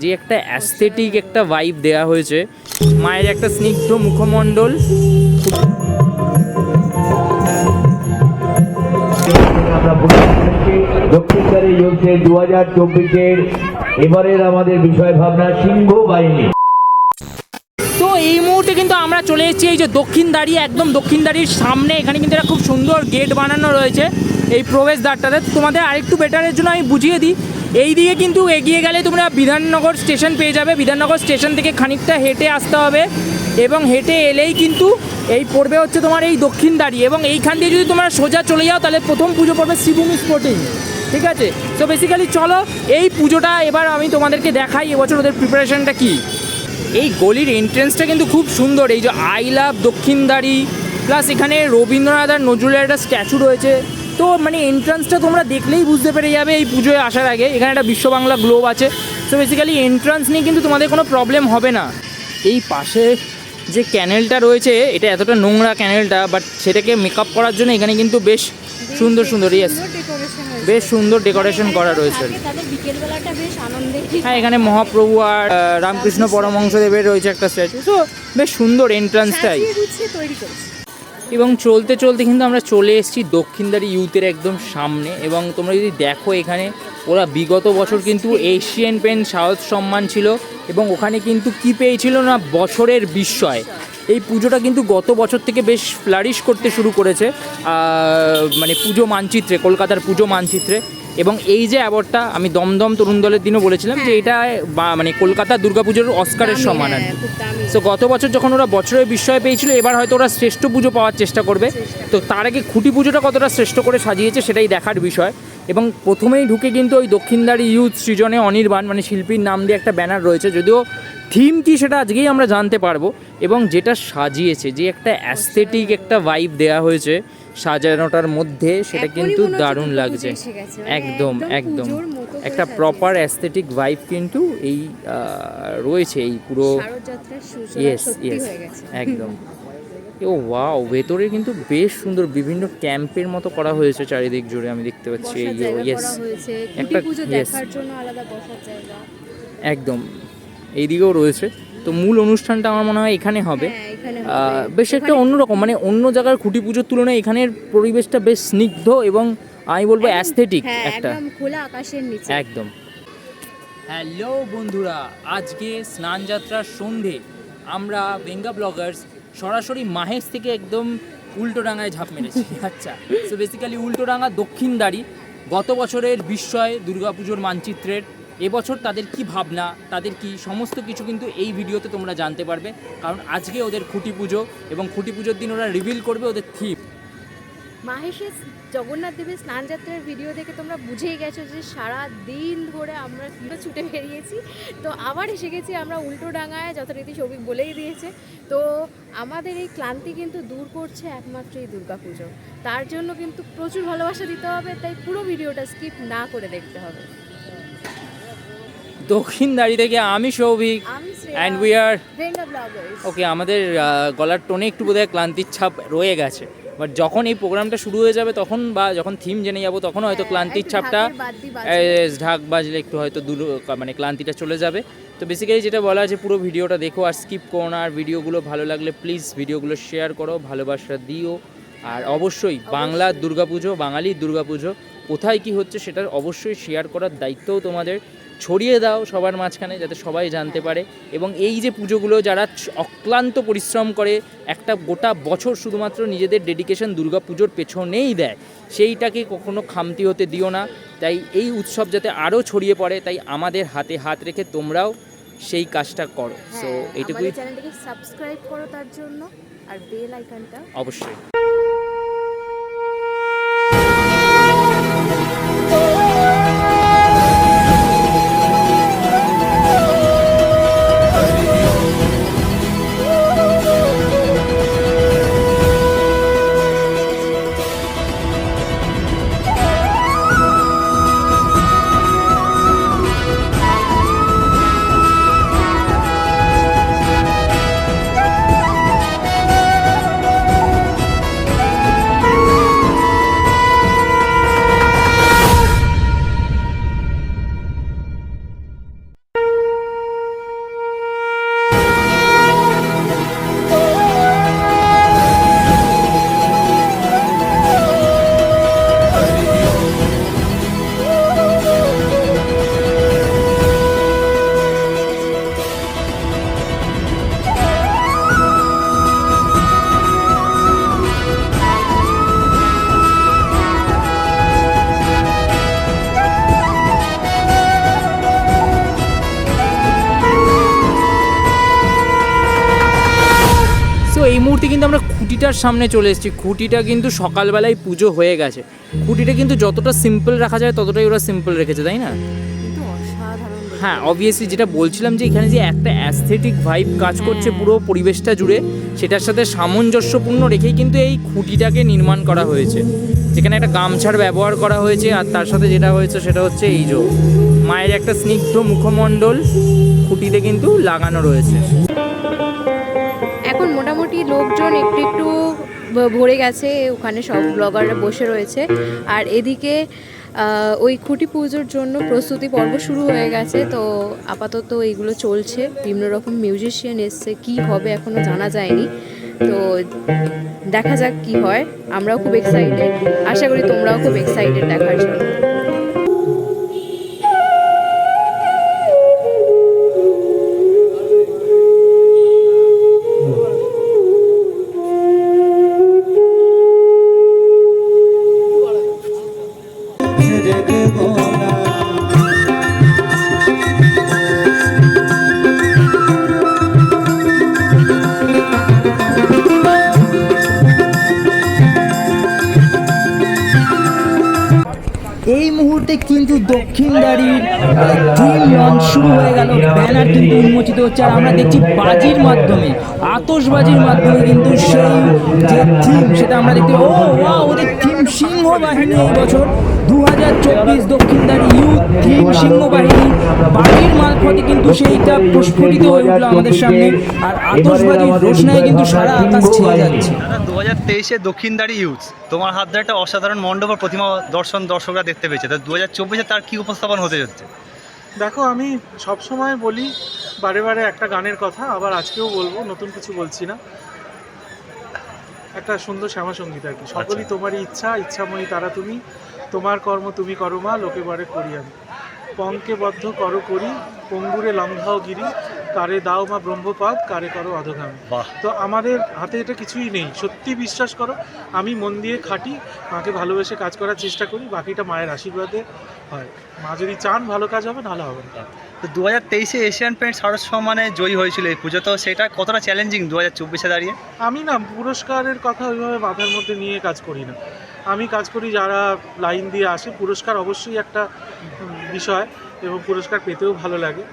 যে একটা অ্যাস্থেটিক একটা ভাইব দেয়া হয়েছে। মায়ের একটা স্নিগ্ধ মুখমণ্ডল। দক্ষিণকারী যুদ্ধে দু হাজার চব্বিশের এবারের আমাদের বিষয় ভাবনা সিংহ বাহিনী। তো এই মুহূর্তে কিন্তু আমরা চলে এসেছি এই যে দক্ষিণ দাঁড়িয়ে একদম দক্ষিণ দাঁড়ির সামনে। এখানে কিন্তু একটা খুব সুন্দর গেট বানানো রয়েছে এই প্রবেশদ্বারটাতে। তোমাদের আরেকটু বেটারের জন্য আমি বুঝিয়ে দিই এই দিকে কিন্তু এগিয়ে গেলে তোমরা বিধাননগর স্টেশন পেয়ে যাবে। বিধাননগর স্টেশন থেকে খানিকটা হেঁটে আসতে হবে এবং হেঁটে এলেই কিন্তু এই পড়বে হচ্ছে তোমার এই দক্ষিণ দাঁড়ি এবং এইখান দিয়ে যদি তোমরা সোজা চলে যাও তাহলে প্রথম পুজো পড়বে শ্রীভূমি স্পোর্টিং, ঠিক আছে? তো বেসিক্যালি চলো, এই পুজোটা এবার আমি তোমাদেরকে দেখাই এবছর ওদের প্রিপারেশনটা কী। এই গলির এন্ট্রেন্সটা কিন্তু খুব সুন্দর, এই যে আই লাভ দক্ষিণদারি প্লাস এখানে রবীন্দ্রনাথ আর নজরুলের একটা স্ট্যাচু রয়েছে। তো মানে এন্ট্রান্সটা তোমরা দেখলেই বুঝতে পেরে যাবে এই পুজোয় আসার আগে। এখানে একটা বিশ্ব বাংলা গ্লোব আছে। তো বেসিক্যালি এন্ট্রান্স নিয়ে কিন্তু তোমাদের কোনো প্রবলেম হবে না। এই পাশে যে ক্যানেলটা রয়েছে এটা এতটা নোংরা ক্যানেলটা বাট সেটাকে মেকআপ করার জন্য এখানে কিন্তু বেশ সুন্দর সুন্দর ইয়েস বেশ সুন্দর ডেকোরেশন করা রয়েছে। হ্যাঁ এখানে মহাপ্রভু আর রামকৃষ্ণ পরমহংসদেবের রয়েছে একটা স্ট্যাচু তো বেশ সুন্দর এন্ট্রান্সটাই তৈরি করেছে। এবং চলতে চলতে কিন্তু আমরা চলে এসেছি দক্ষিণদারি ইউথের একদম সামনে। এবং তোমরা যদি দেখো এখানে, ওরা বিগত বছর কিন্তু এশিয়ান পেন সাহস সম্মান ছিল এবং ওখানে কিন্তু কি পেয়েছিল না বছরের বিস্ময়। এই পুজোটা কিন্তু গত বছর থেকে বেশ ফ্লারিশ করতে শুরু করেছে। মানে পুজো মানচিত্রে, কলকাতার পুজো মানচিত্রে। এবং এই যে অ্যাওয়ার্ডটা আমি দমদম তরুণ দলের দিনও বলেছিলাম যে এটা বা- মানে কলকাতা দুর্গাপুজোর অস্কারের সমান আর। হ্যাঁ, দামি। তো গত বছর যখন ওরা বছরের বিস্ময় পেয়েছিল এবার হয়তো ওরা শ্রেষ্ঠ পুজো পাওয়ার চেষ্টা করবে। তো তার আগে খুঁটি পুজোটা কতটা শ্রেষ্ঠ করে সাজিয়েছে সেটাই দেখার বিষয়। এবং প্রথমেই ঢুকে কিন্তু ওই দক্ষিণদারি ইউথ সৃজনে অনির্বাণ মানে শিল্পীর নাম দিয়ে একটা ব্যানার রয়েছে যদিও থিম কি সেটা আজকেই আমরা জানতে পারব এবং যেটা সাজিয়েছে যে একটা অ্যাস্থেটিক একটা ভাইব দেয়া হয়েছে সাজানোটার মধ্যে সেটা কিন্তু দারুণ লাগছে। মানে একদম একদম একদম। একটা প্রপার অ্যাস্থেটিক ভাইব কিন্তু এই রয়েছে এই পুরো ইয়েস ইয়েস একদম। ও ওয়াও ভেতরে কিন্তু বেশ সুন্দর বিভিন্ন ক্যাম্পের মতো করা হয়েছে চারিদিক জুড়ে আমি দেখতে পাচ্ছি। এই ইয়েস একটা- খুঁটি পুজো একদম এইদিকেও রয়েছে। তো মূল অনুষ্ঠানটা আমার মনে হয় এখানে হবে। হ্যাঁ এখানে আহ, হবে। বেশ একটা অন্যরকম মানে অন্য জায়গার খুঁটি পুজোর তুলনায় এখানের পরিবেশটা বেশ স্নিগ্ধ এবং আমি বলব অ্যাস্থেটিক হ্যাঁ একটা। একদম খোলা আকাশের নিচে। একদম। হ্যালো বন্ধুরা আজকে স্নানযাত্রার সন্ধে। আমরা বেঙ্গা ব্লগার্স সরাসরি মাহেশ থেকে একদম উল্টোডাঙায় ঝাঁপ মেরেছি। আচ্ছা সো বেসিক্যালি উল্টোডাঙা দক্ষিণদারি গত বছরের বিস্ময় দুর্গাপুজোর মানচিত্রের এবছর তাদের কি ভাবনা, তাদের কি সমস্ত কিছু কিন্তু এই ভিডিওতে তোমরা জানতে পারবে। কারণ আজকে ওদের খুঁটি পুজো এবং খুঁটি পুজোর দিন ওরা রিভিল করবে ওদের থিম মাহেশের জগন্নাথ দেবের স্নান যাত্রার ভিডিও দেখে তোমরা বুঝেই গেছো যে সারা দিন ধরে আমরা কীভাবে ছুটে বেরিয়েছি। তো আবার এসে গেছি আমরা উল্টো ডাঙায়, যথারীতি সৌভিক বলেই দিয়েছে। তো আমাদের এই ক্লান্তি কিন্তু দূর করছে একমাত্র এই দুর্গাপুজো তার জন্য কিন্তু প্রচুর ভালোবাসা দিতে হবে, তাই পুরো ভিডিওটা স্কিপ না করে দেখতে হবে। দক্ষিণদারি থেকে আমি Souvik and we are okay আমাদের গলার টোনে একটু বোধহয় ক্লান্তির ছাপ রয়ে গেছে। বাট যখন এই প্রোগ্রামটা শুরু হয়ে যাবে তখন বা যখন থিম জেনে যাব তখন হয়তো ক্লান্তির ছাপটা ঢাক বাজলে একটু হয়তো দূর মানে ক্লান্তিটা চলে যাবে। তো বেসিক্যালি যেটা বলা আছে পুরো ভিডিওটা দেখো আর স্কিপ করো না। আর ভিডিওগুলো ভালো লাগলে প্লিজ ভিডিওগুলো শেয়ার করো ভালোবাসা দিও। আর অবশ্যই বাংলার দুর্গাপুজো বাঙালির দুর্গাপুজো কোথায় কি হচ্ছে সেটার অবশ্যই শেয়ার করার দায়িত্বও তোমাদের। ছড়িয়ে দাও সবার মাঝখানে যাতে সবাই জানতে পারে। এবং এই যে পুজোগুলো যারা অক্লান্ত পরিশ্রম করে একটা গোটা বছর শুধুমাত্র নিজেদের ডেডিকেশন দুর্গা পুজোর পেছনেই দেয়। সেইটাকে কখনো খামতি হতে দিও না। তাই এই উৎসব যাতে আরও ছড়িয়ে পড়ে তাই আমাদের হাতে হাত রেখে তোমরাও সেই কাজটা করো। সো এইটুকুই আমাদের চ্যানেলটাকে সাবস্ক্রাইব করো তার জন্য আর বেল আইকনটা অবশ্যই। মুহূর্তে কিন্তু আমরা খুঁটিটার সামনে চলে এসেছি। খুঁটিটা কিন্তু সকালবেলায় পুজো হয়ে গেছে। খুঁটিটা কিন্তু যতটা সিম্পল রাখা যায় ততটাই ওরা সিম্পল রেখেছে তাই না? হ্যাঁ অবভিয়াসলি যেটা বলছিলাম যে এখানে যে একটা অ্যাস্থেটিক ভাইব কাজ করছে হ্যাঁ। পুরো পরিবেশটা জুড়ে সেটার সাথে সামঞ্জস্যপূর্ণ রেখেই কিন্তু এই খুঁটিটাকে নির্মাণ করা হয়েছে। যেখানে একটা গামছার ব্যবহার করা হয়েছে আর তার সাথে যেটা হয়েছে সেটা হচ্ছে এই যে মায়ের একটা স্নিগ্ধ মুখমণ্ডল খুঁটিতে কিন্তু লাগানো রয়েছে। এখন মোটামুটি লোকজন একটু একটু ভরে গেছে, ওখানে সব ব্লগাররা বসে রয়েছে। আর এদিকে ওই খুঁটি পুজোর জন্য প্রস্তুতি পর্ব শুরু হয়ে গেছে, তো আপাতত এইগুলো চলছে। বিভিন্ন রকম মিউজিশিয়ান এসছে, কি হবে এখনও জানা যায়নি। তো দেখা যাক কি হয়। আমরাও খুব এক্সাইটেড আশা করি তোমরাও খুব এক্সাইটেড দেখার জন্য। দক্ষিণদারির ড্রিম লঞ্চ শুরু হয়ে গেল। ব্যানার কিন্তু উন্মোচিত হচ্ছে আর আমরা দেখছি বাজির মাধ্যমে, আতশবাজির মাধ্যমে কিন্তু সেই যে থিম সেটা আমরা দেখতে ও ওদের থিম সিংহ বাহিনী এই বছর। হাজার চব্বিশ দক্ষিণদারি ইউথ থিম মারফতে কিন্তু সেইটা প্রস্ফুটিত হয়ে উঠল আমাদের সামনে। আর রোশনায় কিন্তু সারা আকাশ ছেয়ে যাচ্ছে। দু হাজার তেইশে দক্ষিণদারি ইউথ তোমার হাত ধরে একটা অসাধারণ মণ্ডপ আর প্রতিমা দর্শন দর্শকরা দেখতে পেয়েছে। তা দু হাজার চব্বিশে তার কী উপস্থাপন হতে যাচ্ছে? দেখো আমি সব সময় বলি বারে বারে একটা গানের কথা আবার আজকেও বলব নতুন কিছু বলছি না। একটা সুন্দর শ্যামা সংগীত আর কি। সকলই তোমারই ইচ্ছা ইচ্ছাময়ী তারা তুমি। তোমার কর্ম তুমি করো মা, লোকে বারে করি আমি। পঙ্কে বদ্ধ করো করি, পঙ্গুরে লঙ্ঘাও গিরি কারে দাও মা ব্রহ্মপাদ কারে করো অধগামী। বাহ। তো আমাদের হাতে এটা কিছুই নেই। সত্যি বিশ্বাস করো আমি মন দিয়ে খাটি মাকে ভালোবেসে কাজ করার চেষ্টা করি বাকিটা মায়ের আশীর্বাদে হয়। মা যদি চান ভালো কাজ হবে নাহলে হবে না। তো দু হাজার তেইশে এশিয়ান পেন্ট সারস সম্মানে জয়ী হয়েছিল এই পুজো তো সেটা কতটা চ্যালেঞ্জিং দু হাজার চব্বিশে দাঁড়িয়ে? আমি না পুরস্কারের কথা ওইভাবে মাথার মধ্যে নিয়ে কাজ করি না। আমি কাজ করি যারা লাইন দিয়ে আসে পুরস্কার অবশ্যই একটা বিষয় এবং পুরস্কার পেতেও ভালো লাগে।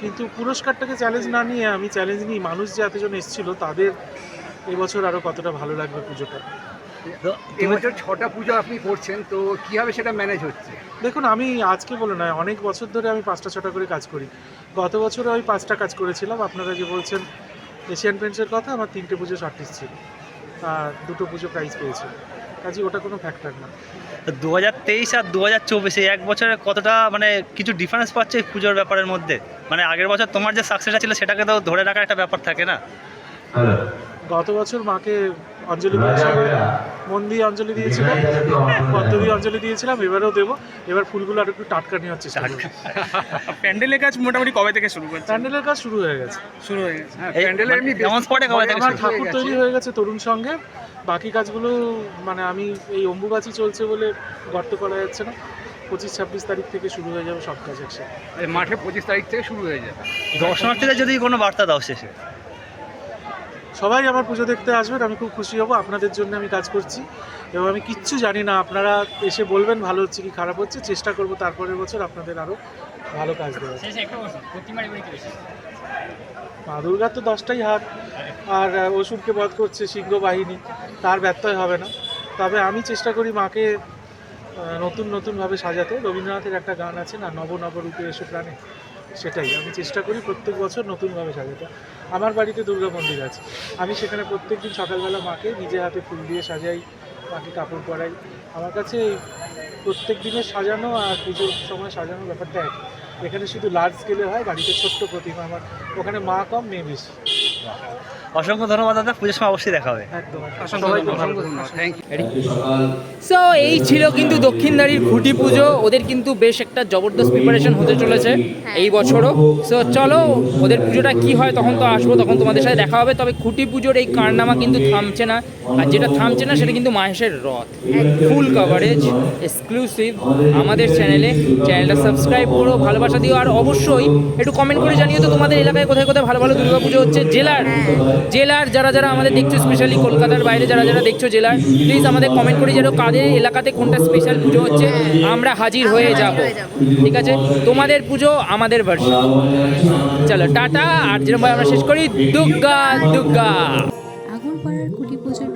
কিন্তু পুরস্কারটাকে চ্যালেঞ্জ না নিয়ে আমি চ্যালেঞ্জ নিই মানুষ যে এতজন এসেছিল তাদের এবছর আরও কতটা ভালো লাগবে পুজোটা? এবছর ছটা পুজো আপনি করছেন তো কীভাবে সেটা ম্যানেজ হচ্ছে? দেখুন আমি আজকে বলে নয় অনেক বছর ধরে আমি পাঁচটা ছটা করে কাজ করি। গত বছরও আমি পাঁচটা কাজ করেছিলাম। আপনারা যে বলছেন এশিয়ান পেন্টসের কথা আমার তিনটে পুজো শর্টিস ছিল। আর দুটো পুজো প্রাইজ পেয়েছি। কাজে ওটা কোনো ফ্যাক্টর না। দু হাজার তেইশ আর দু হাজার চব্বিশে এক বছরে কতটা মানে কিছু ডিফারেন্স পাচ্ছে পুজোর ব্যাপারের মধ্যে? মানে আগের বছর তোমার যে সাকসেসটা ছিল সেটাকে তো ধরে রাখার একটা ব্যাপার থাকে না? গত বছর মাকে অঞ্জলি দিয়েছিলাম। মন দিয়ে অঞ্জলি দিয়েছিলাম। পদ্ম দিয়ে অঞ্জলি দিয়েছিলাম। এবারেও দেবো। এবার ফুলগুলো আর একটু টাটকা চেষ্টা করব। প্যান্ডেলের কাজ মোটামুটি কবে থেকে শুরু করছে প্যান্ডেলের কাজ শুরু হয়ে গেছে। শুরু হয়ে গেছে। হ্যাঁ প্যান্ডেলের এমনি কবে থেকে আমার ঠাকুর তৈরি হয়ে গেছে তরুণ সঙ্গে। বাকি কাজগুলো মানে আমি এই অম্বুবাচি চলছে বলে গর্ত করা যাচ্ছে না। পঁচিশ ছাব্বিশ তারিখ থেকে শুরু হয়ে যাবে সব কাজ একসাথে। মাঠে পঁচিশ তারিখ থেকে শুরু হয়ে যাবে। দর্শনার্থীদের যদি কোনো বার্তা দাও শেষে। সবাই আমার পুজো দেখতে আসবেন আমি খুব খুশি হব। আপনাদের জন্য আমি কাজ করছি। এবং আমি কিচ্ছু জানি না আপনারা এসে বলবেন ভালো হচ্ছে কি খারাপ হচ্ছে। চেষ্টা করব তারপরের বছর আপনাদের আরও ভালো কাজ দেওয়ার। মা দুর্গার তো দশটাই হাত, আর অসুরকে বধ করছে সিংহ বাহিনী, তার ব্যত্যয় হবে না। তবে আমি চেষ্টা করি মাকে নতুন নতুনভাবে সাজাতে। রবীন্দ্রনাথের একটা গান আছে না, নব নব রূপে এসে প্রাণে, সেটাই। আমি চেষ্টা করি প্রত্যেক বছর নতুনভাবে সাজাতে। আমার বাড়িতে দুর্গা মন্দির আছে। আমি সেখানে প্রত্যেক দিন সকালবেলা মাকে নিজে হাতে ফুল দিয়ে সাজাই, মাকে কাপড় পরাই। আমার কাছে প্রত্যেক দিনের সাজানো আর পুজোর সময় সাজানো ব্যাপারটা এক এখানে শুধু লার্জ স্কেলে হয় বাড়িতে ছোট্ট প্রতিমা আমার। ওখানে মা কম মেয়ে বেশি। অসংখ্য ধন্যবাদ দাদা পুজোর সময় অবশ্যই দেখা হবে। একদম। অসংখ্য ধন্যবাদ। থ্যাংক ইউ সো এই ছিল কিন্তু দক্ষিণদারির খুঁটি পুজো। ওদের কিন্তু বেশ একটা জবরদস্ত প্রিপারেশন হতে চলেছে এই বছরও। সো চলো ওদের পুজোটা কি হয় তখন তো আসব তখন তোমাদের সাথে দেখা হবে। তবে খুঁটি পুজোর এই কারনামা কিন্তু থামছে না। আর যেটা থামছে না সেটা কিন্তু মাহেশের রথ। ফুল কভারেজ এক্সক্লুসিভ আমাদের চ্যানেলে চ্যানেলটা সাবস্ক্রাইব করো ভালোবাসা দিও। আর অবশ্যই একটু কমেন্ট করে জানিও তো তোমাদের এলাকায় কোথায় কোথায় ভালো ভালো দুর্গা পুজো হচ্ছে। জেলা জেলার জেলার যারা যারা আমাদের দেখছ স্পেশালি কলকাতার বাইরে যারা যারা দেখছ জেলার প্লিজ আমাদের কমেন্ট করে যেন কাদের এলাকাতে কোনটা স্পেশাল পুজো হচ্ছে আমরা হাজির হয়ে যাব। ঠিক আছে? তোমাদের পুজো আমাদের ভার্সন চলো টাটা আর যেরকম আমরা শেষ করি দুগ্গা দুর্গা আগুনপাড়ার কুটি পুজোর